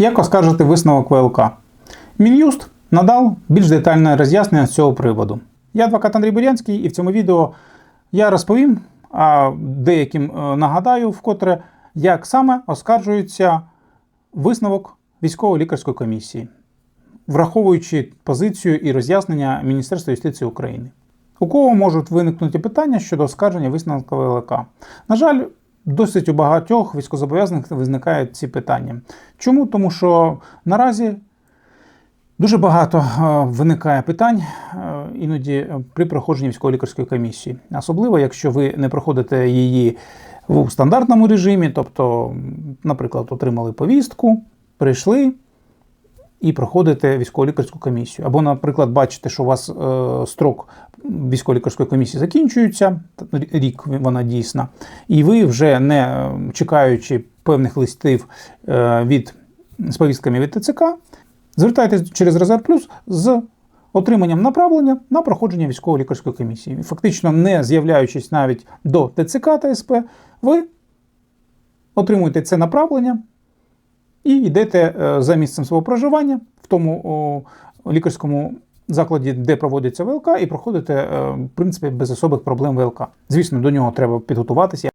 Як оскаржити висновок ВЛК? Мін'юст надав більш детальне роз'яснення з цього приводу. Я адвокат Андрій Бурянський, і в цьому відео я розповім, а деяким е, нагадаю вкотре, як саме оскаржується висновок військово-лікарської комісії, враховуючи позицію і роз'яснення Міністерства юстиції України. У кого можуть виникнути питання щодо оскарження висновку ВЛК? На жаль, досить у багатьох військовозобов'язаних виникають ці питання. Чому? Тому що наразі дуже багато е, виникає питань е, іноді е, при проходженні військово-лікарської комісії, особливо якщо ви не проходите її в стандартному режимі, тобто, наприклад, отримали повістку, прийшли і проходите військово-лікарську комісію. Або, наприклад, бачите, що у вас е, строк військово-лікарської комісії закінчується, рік вона дійсна, і ви вже не чекаючи певних листів е, від з повістками від ТЦК, звертаєтесь через Резерв Плюс з отриманням направлення на проходження військово-лікарської комісії. Фактично, не з'являючись навіть до ТЦК та СП, ви отримуєте це направлення і йдете е, за місцем свого проживання в тому лікарському закладі, де проводиться ВЛК, і проходите, е, в принципі, без особих проблем ВЛК. Звісно, до нього треба підготуватися.